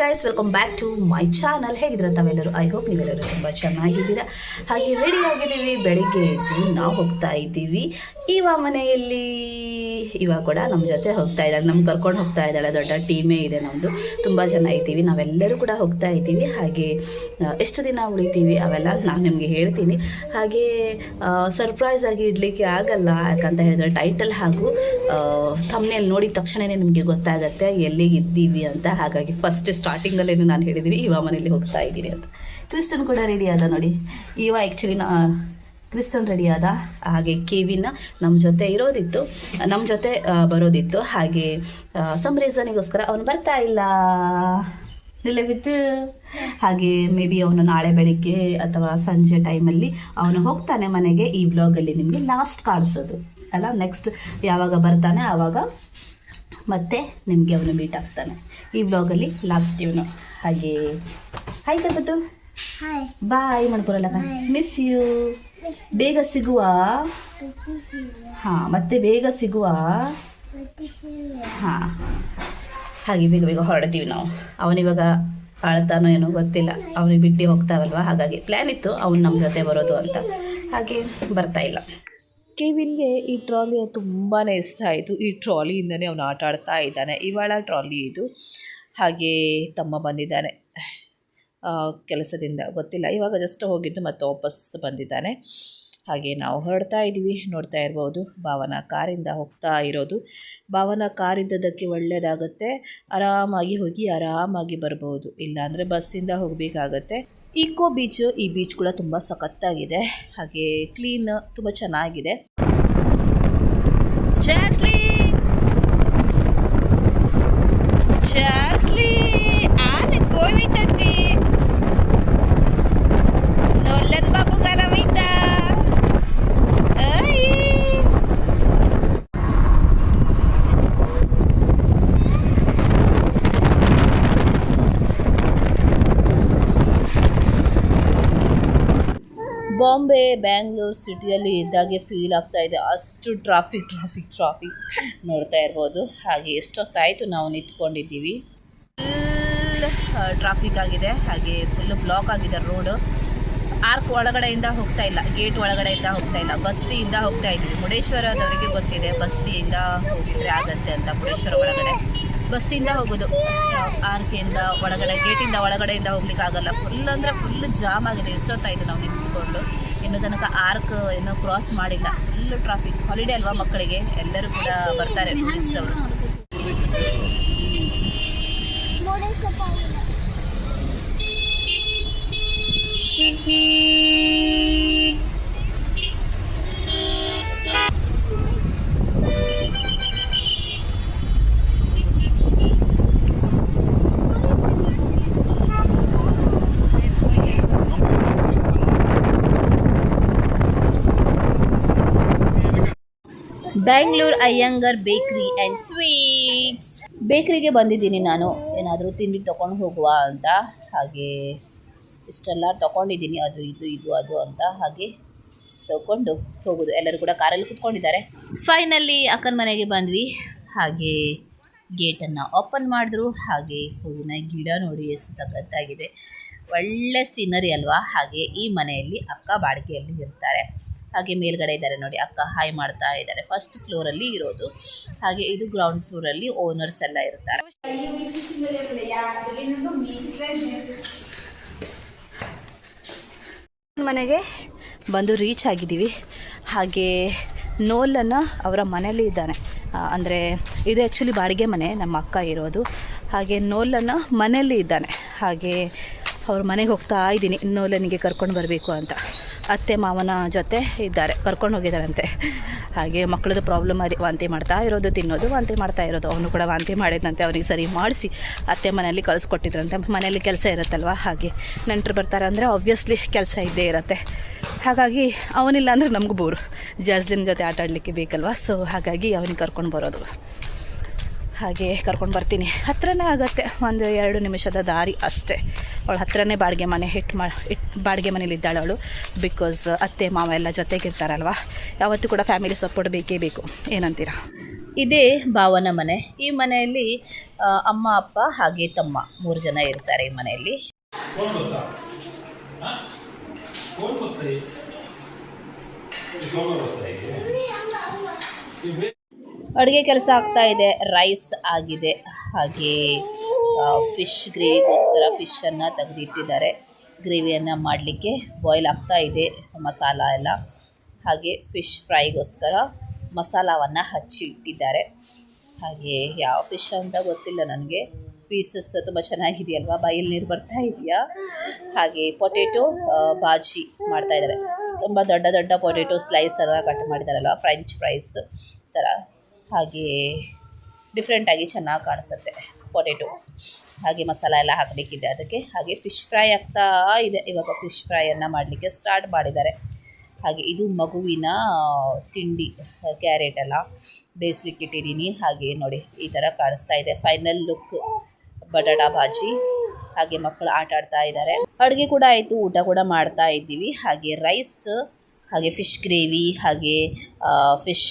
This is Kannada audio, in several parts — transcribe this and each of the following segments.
Guys welcome back to my channel ಹೇಗಿದ್ರೆ ತಾವೆಲ್ಲರೂ ಐ ಹೋಪ್ ನೀವೆಲ್ಲರೂ ತುಂಬ ಚೆನ್ನಾಗಿದ್ದೀರಾ. ಹಾಗೆ ರೆಡಿ ಆಗಿದ್ದೀವಿ. ಬೆಳಿಗ್ಗೆ ಎದ್ದು ನಾವು ಹೋಗ್ತಾ ಇದ್ದೀವಿ. ಇವ ಮನೆಯಲ್ಲಿ, ಇವ ಕೂಡ ನಮ್ಮ ಜೊತೆ ಹೋಗ್ತಾ ಇದ್ದಾಳೆ. ನಮ್ಗೆ ಕರ್ಕೊಂಡು ಹೋಗ್ತಾ ಇದ್ದಾಳೆ. ದೊಡ್ಡ ಟೀಮೇ ಇದೆ ನಮ್ಮದು ತುಂಬ ಜನ ಇದ್ದೀವಿ. ನಾವೆಲ್ಲರೂ ಕೂಡ ಹೋಗ್ತಾ ಇದ್ದೀವಿ. ಹಾಗೆ ಎಷ್ಟು ದಿನ ಉಳಿತೀವಿ ಅವೆಲ್ಲ ನಾನು ನಿಮಗೆ ಹೇಳ್ತೀನಿ. ಹಾಗೆ ಸರ್ಪ್ರೈಸ್ ಆಗಿ ಇಡಲಿಕ್ಕೆ ಆಗಲ್ಲ ಯಾಕಂತ ಹೇಳಿದ್ರೆ ಟೈಟಲ್ ಹಾಗೂ ತಮ್ಮನೇಲಿ ನೋಡಿದ ತಕ್ಷಣವೇ ನಿಮಗೆ ಗೊತ್ತಾಗುತ್ತೆ ಎಲ್ಲಿಗೆ ಇದ್ದೀವಿ ಅಂತ. ಹಾಗಾಗಿ ಫಸ್ಟ್ ಸ್ಟಾರ್ಟಿಂಗಲ್ಲೇ ನಾನು ಹೇಳಿದ್ದೀನಿ ಇವ ಮನೆಯಲ್ಲಿ ಹೋಗ್ತಾ ಇದ್ದೀನಿ ಅಂತ. ಕ್ರಿಸ್ಟನ್ ಕೂಡ ರೆಡಿ ಆದ ನೋಡಿ. ಇವ ಆ್ಯಕ್ಚುಲಿ ನಾ ಕ್ರಿಸ್ಟನ್ ರೆಡಿ ಆದ ಹಾಗೆ ಕೆವಿನ ನಮ್ಮ ಜೊತೆ ಇರೋದಿತ್ತು. ನಮ್ಮ ಜೊತೆ ಬರೋದಿತ್ತು. ಹಾಗೆ ಸಮ್ ರೀಸನಿಗೋಸ್ಕರ ಅವನು ಬರ್ತಾ ಇಲ್ಲ. ನಿಲ್ಲವಿತ್ತು ಹಾಗೆ ಮೇ ಬಿ ಅವನು ನಾಳೆ ಬೆಳಿಗ್ಗೆ ಅಥವಾ ಸಂಜೆ ಟೈಮಲ್ಲಿ ಅವನು ಹೋಗ್ತಾನೆ ಮನೆಗೆ. ಈ ಬ್ಲಾಗಲ್ಲಿ ನಿಮಗೆ ಲಾಸ್ಟ್ ಕಾಣಿಸೋದು. ಅಲ್ಲ ನೆಕ್ಸ್ಟ್ ಯಾವಾಗ ಬರ್ತಾನೆ ಆವಾಗ ಮತ್ತೆ ನಿಮಗೆ ಅವನು ಮೀಟ್ ಆಗ್ತಾನೆ. ಈ ಬ್ಲಾಗಲ್ಲಿ ಲಾಸ್ಟ್ ಇವನು. ಹಾಗೆ ಹಾಯ್ ಬಾಯ್ ಮಾಡ್ಕೊರಲ್ಲ ಮಿಸ್ ಯು ಬೇಗ ಸಿಗುವ? ಹಾ, ಮತ್ತೆ ಬೇಗ ಸಿಗುವ? ಹಾ. ಹಾಗೆ ಬೇಗ ಬೇಗ ಹೊರಡ್ತೀವಿ ನಾವು. ಅವನಿವಾಗ ಅಳ್ತಾನೋ ಏನೋ ಗೊತ್ತಿಲ್ಲ. ಅವನಿಗೆ ಬಿಟ್ಟು ಹೋಗ್ತಾವಲ್ವಾ ಹಾಗಾಗಿ ಪ್ಲ್ಯಾನ್ ಇತ್ತು. ಅವನು ನಮ್ಮ ಜೊತೆ ಬರೋದು ಅಂತ. ಹಾಗೆ ಬರ್ತಾ ಇಲ್ಲ. ಕೆವಿನ್ಗೆ ಈ ಟ್ರಾಲಿ ತುಂಬಾ ಇಷ್ಟ ಆಯಿತು. ಈ ಟ್ರಾಲಿಯಿಂದನೇ ಅವನು ಆಟ ಆಡ್ತಾ ಇದ್ದಾನೆ. ಇವಾಳ ಟ್ರಾಲಿ ಇದು. ಹಾಗೆ ತಮ್ಮ ಬಂದಿದ್ದಾನೆ. ಕೆಲಸದಿಂದ ಗೊತ್ತಿಲ್ಲ. ಇವಾಗ ಜಸ್ಟ್ ಹೋಗಿದ್ದು ಮತ್ತೆ ವಾಪಸ್ ಬಂದಿದ್ದಾನೆ. ಹಾಗೆ ನಾವು ಹೊರಡ್ತಾ ಇದ್ದೀವಿ, ನೋಡ್ತಾ ಇರ್ಬೋದು. ಭಾವನ ಕಾರಿಂದ ಹೋಗ್ತಾ ಇರೋದು. ಭಾವನ ಕಾರಿದ್ದದಕ್ಕೆ ಒಳ್ಳೆಯದಾಗುತ್ತೆ ಆರಾಮಾಗಿ ಹೋಗಿ ಆರಾಮಾಗಿ ಬರ್ಬೋದು. ಇಲ್ಲಾಂದರೆ ಬಸ್ಸಿಂದ ಹೋಗಬೇಕಾಗತ್ತೆ. ಈಕೋ ಬೀಚ್ ಈ ಬೀಚ್ ಕೂಡ ತುಂಬ ಸಖತ್ತಾಗಿದೆ. ಹಾಗೆ ಕ್ಲೀನ್ ತುಂಬ ಚೆನ್ನಾಗಿದೆ. ಚಾಸ್ಲಿ ಚಾಸ್ಲಿ ಬಾಂಬೆ, ಬ್ಯಾಂಗ್ಳೂರ್ ಸಿಟಿಯಲ್ಲಿ ಇದ್ದಾಗೆ ಫೀಲ್ ಆಗ್ತಾ ಇದೆ. ಅಷ್ಟು ಟ್ರಾಫಿಕ್ ಟ್ರಾಫಿಕ್ ಟ್ರಾಫಿಕ್ ನೋಡ್ತಾ ಇರ್ಬೋದು. ಹಾಗೆ ಎಷ್ಟೊತ್ತಾಯಿತು ನಾವು ನಿಂತ್ಕೊಂಡಿದ್ದೀವಿ. ಫುಲ್ ಟ್ರಾಫಿಕ್ ಆಗಿದೆ. ಹಾಗೆ ಫುಲ್ಲು ಬ್ಲಾಕ್ ಆಗಿದೆ ರೋಡು ಆರ್ಕ್ ಒಳಗಡೆಯಿಂದ ಹೋಗ್ತಾ ಇಲ್ಲ. ಗೇಟ್ ಒಳಗಡೆಯಿಂದ ಹೋಗ್ತಾ ಇಲ್ಲ. ಬಸ್ತಿಯಿಂದ ಹೋಗ್ತಾ ಇದ್ದೀವಿ. ಮುರುಡೇಶ್ವರದವರಿಗೆ ಗೊತ್ತಿದೆ. ಬಸ್ತಿಯಿಂದ ಹೋಗಿದ್ರೆ ಆಗತ್ತೆ ಅಂತ ಮುರುಡೇಶ್ವರ ಒಳಗಡೆ. ಬಸ್ತಿಯಿಂದ ಹೋಗೋದು. ಆರ್ಕೆಯಿಂದ ಒಳಗಡೆ ಗೇಟಿಂದ ಒಳಗಡೆಯಿಂದ ಹೋಗ್ಲಿಕ್ಕೆ ಆಗಲ್ಲ ಫುಲ್ ಅಂದರೆ ಫುಲ್ ಜಾಮ್ ಆಗಿದೆ. ಎಷ್ಟೊತ್ತಾಯಿತು ನಾವು ನಿಂತ್ಕೊಂಡು? ಇನ್ನು ತನಕ ಆರ್ಕ್ ಏನೋ ಕ್ರಾಸ್ ಮಾಡಿಲ್ಲ. ಫುಲ್ ಟ್ರಾಫಿಕ್ ಹಾಲಿಡೇ ಅಲ್ವಾ ಮಕ್ಕಳಿಗೆ? ಎಲ್ಲರೂ ಕೂಡ ಬರ್ತಾರೆ ಟೂರಿಸ್ಟ್ ಅವರು. ಬ್ಯಾಂಗ್ಳೂರ್ ಅಯ್ಯಂಗರ್ ಬೇಕ್ರಿ ಆ್ಯಂಡ್ ಸ್ವೀಟ್ಸ್ ಬೇಕ್ರಿಗೆ ಬಂದಿದ್ದೀನಿ ನಾನು. ಏನಾದರೂ ತಿಂಡಿ ತೊಗೊಂಡು ಹೋಗುವ ಅಂತ. ಹಾಗೆ ಇಷ್ಟೆಲ್ಲ ತೊಗೊಂಡಿದ್ದೀನಿ. ಅದು ಇದು ಇದು, ಅದು ಅಂತ ಹಾಗೆ ತೊಗೊಂಡು ಹೋಗೋದು. ಎಲ್ಲರೂ ಕೂಡ ಕಾರಲ್ಲಿ ಕೂತ್ಕೊಂಡಿದ್ದಾರೆ. ಫೈನಲ್ಲಿ ಅಕ್ಕನ ಮನೆಗೆ ಬಂದ್ವಿ. ಹಾಗೆ ಗೇಟನ್ನು ಓಪನ್ ಮಾಡಿದ್ರು. ಹಾಗೆ ಹೂವಿನ ಗಿಡ ನೋಡಿ ಎಷ್ಟು ಸಖತ್ತಾಗಿದೆ. ಒಳ್ಳೆ ಸೀನರಿ ಅಲ್ವಾ? ಹಾಗೆ ಈ ಮನೆಯಲ್ಲಿ ಅಕ್ಕ ಬಾಡಿಗೆಯಲ್ಲಿ ಇರ್ತಾರೆ. ಹಾಗೆ ಮೇಲ್ಗಡೆ ಇದ್ದಾರೆ ನೋಡಿ, ಅಕ್ಕ ಹಾಯ್ ಮಾಡ್ತಾ ಇದ್ದಾರೆ. ಫಸ್ಟ್ ಫ್ಲೋರಲ್ಲಿ ಇರೋದು. ಹಾಗೆ ಇದು ಗ್ರೌಂಡ್ ಫ್ಲೋರಲ್ಲಿ ಓನರ್ಸ್ ಎಲ್ಲ ಇರ್ತಾರೆ. ಮನೆಗೆ ಬಂದು ರೀಚ್ ಆಗಿದ್ದೀವಿ. ಹಾಗೆ ನೋಲನ್ನು ಅವರ ಮನೆಯಲ್ಲಿ ಇದ್ದಾನೆ. ಅಂದರೆ ಇದು ಆ್ಯಕ್ಚುಲಿ ಬಾಡಿಗೆ ಮನೆ, ನಮ್ಮ ಅಕ್ಕ ಇರೋದು. ಹಾಗೆ ನೋಲನ್ನು ಮನೆಯಲ್ಲಿ ಇದ್ದಾನೆ. ಹಾಗೆ ಅವ್ರ ಮನೆಗೆ ಹೋಗ್ತಾ ಇದ್ದೀನಿ. ಇನ್ನೂ ನಿನಗೆ ಕರ್ಕೊಂಡು ಬರಬೇಕು ಅಂತ. ಅತ್ತೆ, ಮಾವನ ಜೊತೆ ಇದ್ದಾರೆ. ಕರ್ಕೊಂಡು ಹೋಗಿದ್ದಾರಂತೆ. ಹಾಗೆ ಮಕ್ಕಳದ್ದು ಪ್ರಾಬ್ಲಮ್ ಅದೇ. ವಾಂತಿ ಮಾಡ್ತಾ ಇರೋದು, ತಿನ್ನೋದು, ವಾಂತಿ ಮಾಡ್ತಾ ಇರೋದು. ಅವನು ಕೂಡ ವಾಂತಿ ಮಾಡಿದಂತೆ ಅವನಿಗೆ ಸರಿ ಮಾಡಿಸಿ ಅತ್ತೆ ಮನೆಯಲ್ಲಿ ಕಳಿಸ್ಕೊಟ್ಟಿದ್ರಂತೆ. ಮನೆಯಲ್ಲಿ ಕೆಲಸ ಇರುತ್ತಲ್ವ? ಹಾಗೆ ನೆಂಟರು ಬರ್ತಾರೆ ಅಂದರೆ ಆಬ್ವಿಯಸ್ಲಿ ಕೆಲಸ ಇದ್ದೇ ಇರುತ್ತೆ. ಹಾಗಾಗಿ ಅವನಿಲ್ಲ ಅಂದರೆ ನಮಗೂ ಬೋರು ಜಾಸ್ಲಿನ್ ಜೊತೆ ಆಟಾಡಲಿಕ್ಕೆ ಬೇಕಲ್ವ? ಸೊ ಹಾಗಾಗಿ ಅವನಿಗೆ ಕರ್ಕೊಂಡು ಬರೋದು. ಹಾಗೆ ಕರ್ಕೊಂಡು ಬರ್ತೀನಿ ಹತ್ರನೇ ಆಗುತ್ತೆ ಒಂದು ಎರಡು ನಿಮಿಷದ ದಾರಿ ಅಷ್ಟೇ ಅವಳು ಹತ್ರನೇ ಬಾಡಿಗೆ ಮನೆ ಹಿಟ್ ಮಾ ಇಟ್ ಬಾಡಿಗೆ ಮನೇಲಿದ್ದಾಳೆ ಅವಳು ಬಿಕಾಸ್ ಅತ್ತೆ ಮಾವ ಎಲ್ಲ ಜೊತೆಗಿರ್ತಾರಲ್ವ ಯಾವತ್ತೂ ಕೂಡ ಫ್ಯಾಮಿಲಿ ಸಪೋರ್ಟ್ ಬೇಕೇ ಬೇಕು ಏನಂತೀರಾ ಇದೇ ಭಾವನ ಮನೆ ಈ ಮನೆಯಲ್ಲಿ ಅಮ್ಮ ಅಪ್ಪ ಹಾಗೆ ತಮ್ಮ ಮೂರು ಜನ ಇರ್ತಾರೆ ಈ ಮನೆಯಲ್ಲಿ ಅಡುಗೆ ಕೆಲಸ ಆಗ್ತಾ ಇದೆ. ರೈಸ್ ಆಗಿದೆ. ಹಾಗೆ ಫಿಶ್ ಗ್ರೇವಿಗೋಸ್ಕರ ಫಿಶನ್ನು ತೆಗೆದಿಟ್ಟಿದ್ದಾರೆ. ಗ್ರೇವಿಯನ್ನು ಮಾಡಲಿಕ್ಕೆ ಬಾಯ್ಲ್ ಆಗ್ತಾ ಇದೆ, ಮಸಾಲ ಎಲ್ಲ. ಹಾಗೆ ಫಿಶ್ ಫ್ರೈಗೋಸ್ಕರ ಮಸಾಲವನ್ನು ಹಚ್ಚಿ ಇಟ್ಟಿದ್ದಾರೆ. ಹಾಗೆ, ಯಾವ ಫಿಶ್ ಅಂತ ಗೊತ್ತಿಲ್ಲ ನನಗೆ. ಪೀಸಸ್ ತುಂಬ ಚೆನ್ನಾಗಿದೆಯಲ್ವಾ? ಬಾಯಲ್ಲಿ ನೀರು ಬರ್ತಾ ಇದೆಯಾ? ಹಾಗೆ ಪೊಟೆಟೊ ಬಾಜಿ ಮಾಡ್ತಾ ಇದ್ದಾರೆ. ತುಂಬ ದೊಡ್ಡ ದೊಡ್ಡ ಪೊಟೆಟೊ ಸ್ಲೈಸ್ ಎಲ್ಲ ಕಟ್ ಮಾಡಿದಾರಲ್ವ? ಫ್ರೆಂಚ್ ಫ್ರೈಸ್ ಥರ. ಹಾಗೆ ಡಿಫ್ರೆಂಟಾಗಿ ಚೆನ್ನಾಗಿ ಕಾಣಿಸುತ್ತೆ ಪೊಟೆಟೊ ಹಾಗೆ ಮಸಾಲ ಎಲ್ಲ ಹಾಕಬೇಕಿದೆ ಅದಕ್ಕೆ. ಹಾಗೆ ಫಿಶ್ ಫ್ರೈ ಆಗ್ತಾ ಇದೆ. ಇವಾಗ ಫಿಶ್ ಫ್ರೈಯನ್ನು ಮಾಡಲಿಕ್ಕೆ ಸ್ಟಾರ್ಟ್ ಮಾಡಿದ್ದಾರೆ. ಹಾಗೆ ಇದು ಮಗುವಿನ ತಿಂಡಿ ಕ್ಯಾರೆಟ್ ಎಲ್ಲ ಬೇಯಿಸ್ಲಿಕ್ಕೆ ಇಟ್ಟಿದ್ದೀನಿ. ಹಾಗೆ ನೋಡಿ, ಈ ಥರ ಕಾಣಿಸ್ತಾ ಇದೆ. Final look batata bhaji. ಹಾಗೆ ಮಕ್ಕಳು ಆಟ ಆಡ್ತಾ ಇದ್ದಾರೆ. ಅಡುಗೆ ಕೂಡ ಆಯಿತು, ಊಟ ಕೂಡ ಮಾಡ್ತಾ ಇದ್ದೀವಿ. ಹಾಗೆ ರೈಸ್ ಹಾಗೆ ಫಿಶ್ ಗ್ರೇವಿ ಹಾಗೆ ಫಿಶ್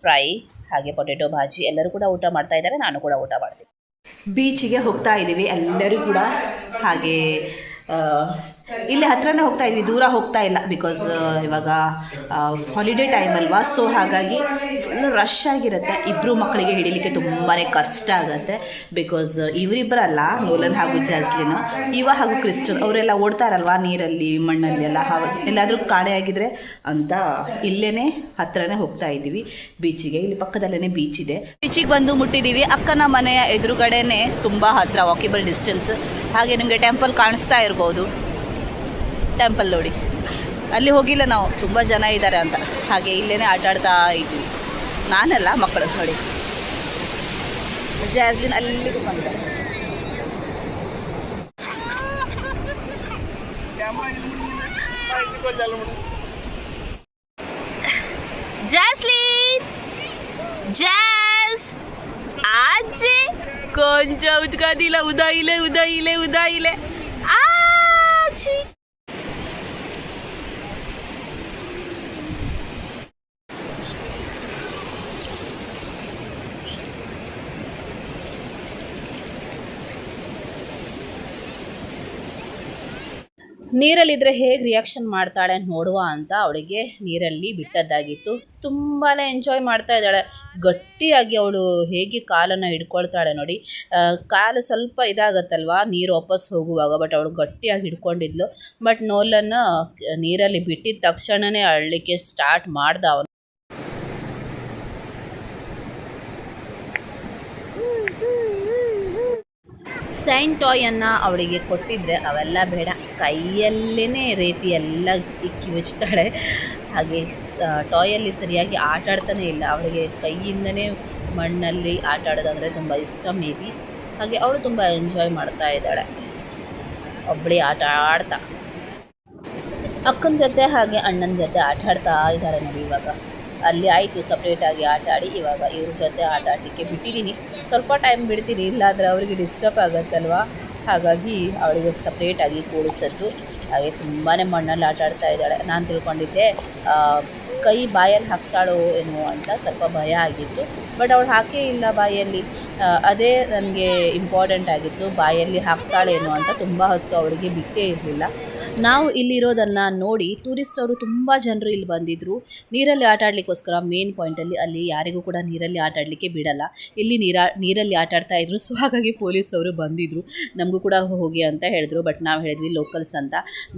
ಫ್ರೈ ಹಾಗೆ ಪೊಟೆಟೊ ಭಾಜಿ ಎಲ್ಲರೂ ಕೂಡ ಊಟ ಮಾಡ್ತಾ ಇದ್ದಾರೆ. ನಾನು ಕೂಡ ಊಟ ಮಾಡ್ತೀನಿ. ಬೀಚಿಗೆ ಹೋಗ್ತಾ ಇದ್ದೀವಿ. ಎಲ್ಲರೂ ಕೂಡ ಹಾಗೆ ಇಲ್ಲಿ ಹತ್ರನೇ ಹೋಗ್ತಾ ಇದ್ವಿ ದೂರ ಹೋಗ್ತಾ ಇಲ್ಲ ಬಿಕಾಸ್ ಇವಾಗ ಹಾಲಿಡೇ ಟೈಮ್ ಅಲ್ವಾ. ಸೊ ಹಾಗಾಗಿ ಫುಲ್ ರಶ್ ಆಗಿರುತ್ತೆ. ಇಬ್ಬರು ಮಕ್ಕಳಿಗೆ ಹಿಡಿಲಿಕ್ಕೆ ತುಂಬಾ ಕಷ್ಟ ಆಗುತ್ತೆ. ಬಿಕಾಸ್ ಇವರಿಬ್ಬರಲ್ಲ ನೋಲನ್ ಹಾಗೂ ಜಾಸ್ಲಿನ, ಇವ ಹಾಗೂ ಕ್ರಿಸ್ಟನ್, ಅವರೆಲ್ಲ ಓಡ್ತಾರಲ್ವಾ ನೀರಲ್ಲಿ, ಮಣ್ಣಲ್ಲಿ ಎಲ್ಲ. ಎಲ್ಲಾದರೂ ಕಾಣೆ ಆಗಿದ್ರೆ ಅಂತ ಇಲ್ಲೇ ಹತ್ರನೇ ಹೋಗ್ತಾ ಇದ್ದೀವಿ. ಬೀಚಿಗೆ. ಇಲ್ಲಿ ಪಕ್ಕದಲ್ಲೇ ಬೀಚ್ ಇದೆ. ಬೀಚಿಗೆ ಬಂದು ಮುಟ್ಟಿದ್ದೀವಿ ಅಕ್ಕನ ಮನೆಯ ಎದುರುಗಡೆನೆ ತುಂಬ ಹತ್ರ ವಾಕಿಬಲ್ ಡಿಸ್ಟೆನ್ಸ್ ಹಾಗೆ ನಿಮಗೆ ಟೆಂಪಲ್ ಕಾಣಿಸ್ತಾ ಇರ್ಬೋದು. ಟೆಂಪಲ್ ನೋಡಿ. ಅಲ್ಲಿ ಹೋಗಿಲ್ಲ ನಾವು. ತುಂಬ ಜನ ಇದ್ದಾರೆ ಅಂತ. ಹಾಗೆ ಇಲ್ಲೇ ಆಟಾಡ್ತಾ ಇದ್ದೀವಿ. ನಾನಲ್ಲ ಮಕ್ಕಳು ನೋಡಿ. ಜಾಸ್ಲಿನ್ ಅಲ್ಲಿಗೂ ಬಂದಿದ್ದಾರೆ ಜಾಸ್ಲಿನ್! ಜಾಸ್! ಆಚೆ! ಕೊಂಚ ಉದ್ಗಾದಿಲ್ಲ ಉದಾ ಇಲೆ ಉದಯಿಲೇ. ಇಲೆ ನೀರಲ್ಲಿದ್ದರೆ ಹೇಗೆ ರಿಯಾಕ್ಷನ್ ಮಾಡ್ತಾಳೆ ನೋಡುವ ಅಂತ ಅವಳಿಗೆ ನೀರಲ್ಲಿ ಬಿಟ್ಟದ್ದಾಗಿತ್ತು. ತುಂಬಾ ಎಂಜಾಯ್ ಮಾಡ್ತಾ ಇದ್ದಾಳೆ. ಗಟ್ಟಿಯಾಗಿ ಅವಳು ಹೇಗೆ ಕಾಲನ್ನು ಹಿಡ್ಕೊಳ್ತಾಳೆ ನೋಡಿ. ಕಾಲು ಸ್ವಲ್ಪ ಇದಾಗತ್ತಲ್ವಾ? ನೀರು ವಾಪಸ್ ಹೋಗುವಾಗ ಬಟ್ ಅವಳು ಗಟ್ಟಿಯಾಗಿ ಹಿಡ್ಕೊಂಡಿದ್ಲು. ಬಟ್ ನೋಲನ್ನು ನೀರಲ್ಲಿ ಬಿಟ್ಟಿದ ತಕ್ಷಣವೇ ಅಳ್ಳಿಕ್ಕೆ ಸ್ಟಾರ್ಟ್ ಮಾಡ್ದ ಅವನು. ಸೈನ್ ಟಾಯನ್ನು ಅವಳಿಗೆ ಕೊಟ್ಟಿದ್ರೆ ಅವೆಲ್ಲ ಬೇಡ. ಕೈಯಲ್ಲೇ ರೀತಿ ಎಲ್ಲ ಇಕ್ಕಿ ಉಜ್ತಾಳೆ. ಹಾಗೆ ಟಾಯಲ್ಲಿ ಸರಿಯಾಗಿ ಆಟ ಇಲ್ಲ. ಅವಳಿಗೆ ಕೈಯಿಂದನೇ ಮಣ್ಣಲ್ಲಿ ಆಟ ಆಡೋದಂದರೆ ತುಂಬ ಇಷ್ಟ ಮೇ ಬಿ. ಹಾಗೆ ಅವಳು ತುಂಬ ಎಂಜಾಯ್ ಮಾಡ್ತಾ ಇದ್ದಾಳೆ. ಒಬ್ಬಳಿ ಆಟ ಆಡ್ತಾ. ಅಕ್ಕನ ಜೊತೆ ಹಾಗೆ ಅಣ್ಣನ ಜೊತೆ ಆಟ ಆಡ್ತಾ ಇದ್ದಾಳೆ ನೋಡಿ ಇವಾಗ. ಅಲ್ಲಿ ಆಯಿತು ಸಪ್ರೇಟಾಗಿ ಆಟ ಆಡಿ. ಇವಾಗ ಇವ್ರ ಜೊತೆ ಆಟ ಆಡಲಿಕ್ಕೆ ಬಿಟ್ಟಿದ್ದೀನಿ ಸ್ವಲ್ಪ ಟೈಮ್ ಬಿಡ್ತೀನಿ, ಇಲ್ಲಾಂದರೆ ಅವರಿಗೆ ಡಿಸ್ಟರ್ಬ್ ಆಗುತ್ತಲ್ವ? ಹಾಗಾಗಿ ಅವಳಿಗೆ ಸಪ್ರೇಟಾಗಿ ಕೂಡಿಸದ್ದು. ಹಾಗೆ ತುಂಬಾ ಮಣ್ಣಲ್ಲಿ ಆಟ ಆಡ್ತಾ ಇದ್ದಾಳೆ. ನಾನು ತಿಳ್ಕೊಂಡಿದ್ದೆ ಕೈ ಬಾಯಲ್ಲಿ ಹಾಕ್ತಾಳೋ ಏನೋ ಅಂತ ಸ್ವಲ್ಪ ಭಯ ಆಗಿತ್ತು. ಬಟ್ ಅವಳು ಹಾಕೇ ಇಲ್ಲ ಬಾಯಲ್ಲಿ. ಅದೇ ನನಗೆ ಇಂಪಾರ್ಟೆಂಟ್ ಆಗಿತ್ತು. ಬಾಯಲ್ಲಿ ಹಾಕ್ತಾಳೇನೋ ಅಂತ ತುಂಬ ಹೊತ್ತು ಅವಳಿಗೆ ಬಿಟ್ಟೇ ಇರಲಿಲ್ಲ. ನಾವು ಇಲ್ಲಿರೋದನ್ನು ನೋಡಿ ಟೂರಿಸ್ಟ್ ಅವರು ತುಂಬ ಜನರು ಇಲ್ಲಿ ಬಂದಿದ್ರು. ನೀರಲ್ಲಿ ಆಟ ಆಡಲಿಕ್ಕೋಸ್ಕರ ಮೇನ್ ಪಾಯಿಂಟಲ್ಲಿ ಅಲ್ಲಿ ಯಾರಿಗೂ ಕೂಡ ನೀರಲ್ಲಿ ಆಟ ಆಡಲಿಕ್ಕೆ ಬಿಡಲ್ಲ. ಇಲ್ಲಿ ನೀರ, ನೀರಲ್ಲಿ ಆಟ ಆಡ್ತಾ ಇದ್ರು. ಸೊ ಹಾಗಾಗಿ ಪೊಲೀಸ್ ಅವರು ಬಂದಿದ್ರು. ನಮಗೂ ಕೂಡ ಹೋಗಿ ಅಂತ ಹೇಳಿದ್ರು. ಬಟ್ ನಾವು ಹೇಳಿದ್ವಿ ಲೋಕಲ್ಸ್ ಅಂತ.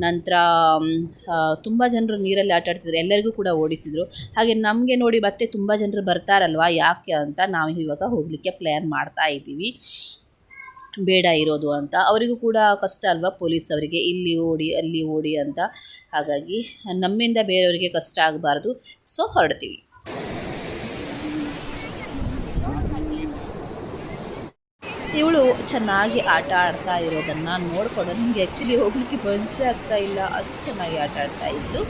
ನಂತರ ತುಂಬ ಜನರು ನೀರಲ್ಲಿ ಆಟ ಆಡ್ತಿದ್ರು. ಎಲ್ಲರಿಗೂ ಕೂಡ ಓಡಿಸಿದ್ರು. ಹಾಗೆ ನಮಗೆ ನೋಡಿ ಮತ್ತೆ ತುಂಬ ಜನರು ಬರ್ತಾರಲ್ವಾ, ಯಾಕೆ ಅಂತ ನಾವು ಇವಾಗ ಹೋಗಲಿಕ್ಕೆ ಪ್ಲ್ಯಾನ್ ಮಾಡ್ತಾ ಇದ್ದೀವಿ. ಬೇಡ ಇರೋದು ಅಂತ. ಅವರಿಗೂ ಕೂಡ ಕಷ್ಟ ಅಲ್ವಾ ಪೊಲೀಸ್ ಅವರಿಗೆ? ಇಲ್ಲಿ ಓಡಿ, ಅಲ್ಲಿ ಓಡಿ ಅಂತ. ಹಾಗಾಗಿ ನಮ್ಮಿಂದ ಬೇರೆಯವರಿಗೆ ಕಷ್ಟ ಆಗಬಾರ್ದು. ಸೊ ಹೊರಡ್ತೀವಿ. ಇವಳು ಚೆನ್ನಾಗಿ ಆಟ ಆಡ್ತಾ ಇರೋದನ್ನು ನೋಡ್ಕೊಂಡು ನನಗೆ ಆ್ಯಕ್ಚುಲಿ ಹೋಗ್ಲಿಕ್ಕೆ ಮನಸ್ಸೇ ಆಗ್ತಾ ಇಲ್ಲ. ಅಷ್ಟು ಚೆನ್ನಾಗಿ ಆಟ ಆಡ್ತಾ ಇದ್ದು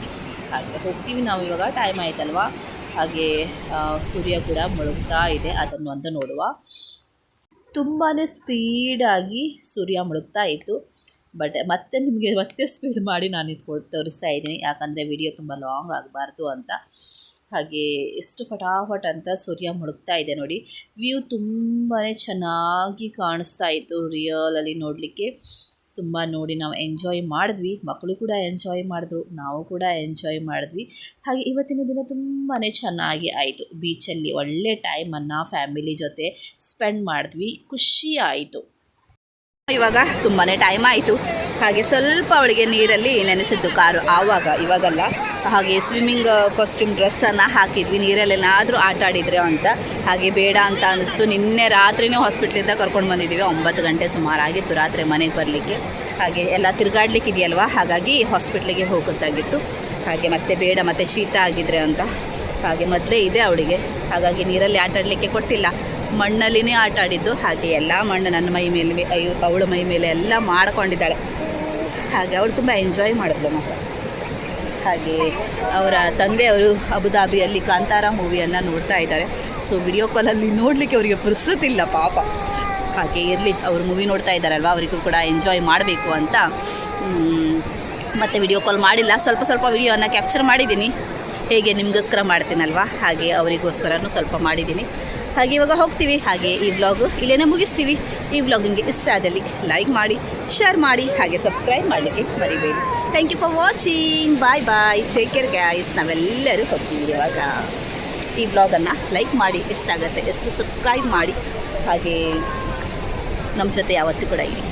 ಹಾಗೆ ಹೋಗ್ತೀವಿ ನಾವು ಇವಾಗ. ಟೈಮ್ ಆಯ್ತಲ್ವಾ? ಹಾಗೆ ಸೂರ್ಯ ಕೂಡ ಮುಳುಗ್ತಾ ಇದೆ. ಅದನ್ನು ಅಂತ ನೋಡುವ. ತುಂಬಾ ಸ್ಪೀಡಾಗಿ ಸೂರ್ಯ ಮುಳುಗ್ತಾ ಇತ್ತು. ಬಟ್ ಮತ್ತೆ ನಿಮಗೆ ಮತ್ತೆ ಸ್ಪೀಡ್ ಮಾಡಿ ನಾನು ಇಟ್ಕೊಂಡು ತೋರಿಸ್ತಾ ಇದ್ದೀನಿ. ಯಾಕಂದರೆ ವಿಡಿಯೋ ತುಂಬ ಲಾಂಗ್ ಆಗಬಾರ್ದು ಅಂತ. ಹಾಗೆ ಎಷ್ಟು ಫಟಾಫಟ್ ಅಂತ ಸೂರ್ಯ ಮುಳುಗ್ತಾ ಇದೆ ನೋಡಿ. ವ್ಯೂ ತುಂಬಾ ಚೆನ್ನಾಗಿ ಕಾಣಿಸ್ತಾ ಇತ್ತು ರಿಯಲಲ್ಲಿ ನೋಡಲಿಕ್ಕೆ. ತುಂಬ ನೋಡಿ ನಾವು ಎಂಜಾಯ್ ಮಾಡಿದ್ವಿ. ಮಕ್ಕಳು ಕೂಡ ಎಂಜಾಯ್ ಮಾಡಿದ್ರು. ನಾವು ಕೂಡ ಎಂಜಾಯ್ ಮಾಡಿದ್ವಿ. ಹಾಗೆ ಇವತ್ತಿನ ದಿನ ತುಂಬಾ ಚೆನ್ನಾಗಿ ಆಯಿತು. ಬೀಚಲ್ಲಿ ಒಳ್ಳೆ ಟೈಮನ್ನು ಫ್ಯಾಮಿಲಿ ಜೊತೆ ಸ್ಪೆಂಡ್ ಮಾಡಿದ್ವಿ. ಖುಷಿ ಆಯಿತು. ಇವಾಗ ತುಂಬಾ ಟೈಮ್ ಆಯಿತು. ಹಾಗೆ ಸ್ವಲ್ಪ ಅವಳಿಗೆ ನೀರಲ್ಲಿ ನೆನೆಸಿದ್ದು ಕಾರು. ಆವಾಗ, ಇವಾಗಲ್ಲ. ಹಾಗೆ ಸ್ವಿಮ್ಮಿಂಗ್ ಕಾಸ್ಟ್ಯೂಮ್ ಡ್ರೆಸ್ಸನ್ನು ಹಾಕಿದ್ವಿ. ನೀರಲ್ಲೇನಾದರೂ ಆಟ ಆಡಿದರೆ ಅಂತ. ಹಾಗೆ ಬೇಡ ಅಂತ ಅನ್ನಿಸ್ತು ನಿನ್ನೆ ರಾತ್ರಿನೇ ಹಾಸ್ಪಿಟ್ಲಿಂದ ಕರ್ಕೊಂಡು ಬಂದಿದ್ದೀವಿ ಒಂಬತ್ತು ಗಂಟೆ ಸುಮಾರಾಗಿತ್ತು ರಾತ್ರಿ ಮನೆಗೆ ಬರಲಿಕ್ಕೆ. ಹಾಗೆ ಎಲ್ಲ ತಿರುಗಾಡ್ಲಿಕ್ಕೆ ಇದೆಯಲ್ವಾ ಹಾಗಾಗಿ ಹಾಸ್ಪಿಟ್ಲಿಗೆ ಹೋಗೋದಾಗಿತ್ತು ಹಾಗೆ ಮತ್ತೆ ಬೇಡ, ಮತ್ತೆ ಶೀತ ಆಗಿದ್ರೆ ಅಂತ. ಹಾಗೆ ಮೊದಲೇ ಇದೆ ಅವಳಿಗೆ. ಹಾಗಾಗಿ ನೀರಲ್ಲಿ ಆಟಾಡಲಿಕ್ಕೆ ಕೊಟ್ಟಿಲ್ಲ. ಮಣ್ಣಲ್ಲಿನೇ ಆಟ ಆಡಿದ್ದು. ಹಾಗೆ ಎಲ್ಲ ಮಣ್ಣು ನನ್ನ ಮೈ ಮೇಲೆ ಅಯ್ಯೋ ಅವಳ ಮೈ ಮೇಲೆ ಎಲ್ಲ ಮಾಡ್ಕೊಂಡಿದ್ದಾಳೆ. ಹಾಗೆ ಅವಳು ತುಂಬ ಎಂಜಾಯ್ ಮಾಡಿದ್ಲು ಮಾತ್ರ. ಹಾಗೆ ಅವರ ತಂದೆಯವರು ಅಬುದಾಬಿಯಲ್ಲಿ ಕಾಂತಾರ ಮೂವಿಯನ್ನು ನೋಡ್ತಾ ಇದ್ದಾರೆ. ಸೊ ವಿಡಿಯೋ ಕಾಲಲ್ಲಿ ನೋಡಲಿಕ್ಕೆ ಅವರಿಗೆ ಪುರ್ಸತ್ತಿಲ್ಲ ಪಾಪ. ಹಾಗೆ ಇರಲಿ, ಅವರು ಮೂವಿ ನೋಡ್ತಾ ಇದ್ದಾರಲ್ವ, ಅವರಿಗೂ ಕೂಡ ಎಂಜಾಯ್ ಮಾಡಬೇಕು ಅಂತ. ಮತ್ತೆ ವಿಡಿಯೋ ಕಾಲ್ ಮಾಡಿಲ್ಲ. ಸ್ವಲ್ಪ ಸ್ವಲ್ಪ ವಿಡಿಯೋನ ಕ್ಯಾಪ್ಚರ್ ಮಾಡಿದ್ದೀನಿ. ಹೇಗೆ ನಿಮಗೋಸ್ಕರ ಮಾಡ್ತೀನಲ್ವಾ? ಹಾಗೆ ಅವರಿಗೋಸ್ಕರನೂ ಸ್ವಲ್ಪ ಮಾಡಿದ್ದೀನಿ. ಹಾಗೆ ಇವಾಗ ಹೋಗ್ತೀವಿ. ಹಾಗೆ ಈ ವ್ಲಾಗು ಇಲ್ಲೇನೇ ಮುಗಿಸ್ತೀವಿ. ಈ ವ್ಲಾಗ್ ನಿಮಗೆ ಇಷ್ಟ ಆದಲ್ಲಿ ಲೈಕ್ ಮಾಡಿ ಶೇರ್ ಮಾಡಿ, ಹಾಗೆ ಸಬ್ಸ್ಕ್ರೈಬ್ ಮಾಡಲಿಕ್ಕೆ ಮರಿಬೇಡಿ. Thank you for watching bye bye take care guys ನಾವೆಲ್ಲರೂ ಹೋಗ್ತೀವಿ ಇವಾಗ. ಈ ವ್ಲಾಗನ್ನು ಲೈಕ್ ಮಾಡಿ, ಎಷ್ಟಾಗುತ್ತೆ, ಎಷ್ಟು ಸಬ್ಸ್ಕ್ರೈಬ್ ಮಾಡಿ. ಹಾಗೆ ನಮ್ಮ ಜೊತೆ ಯಾವತ್ತೂ ಕೂಡ ಇರಿ.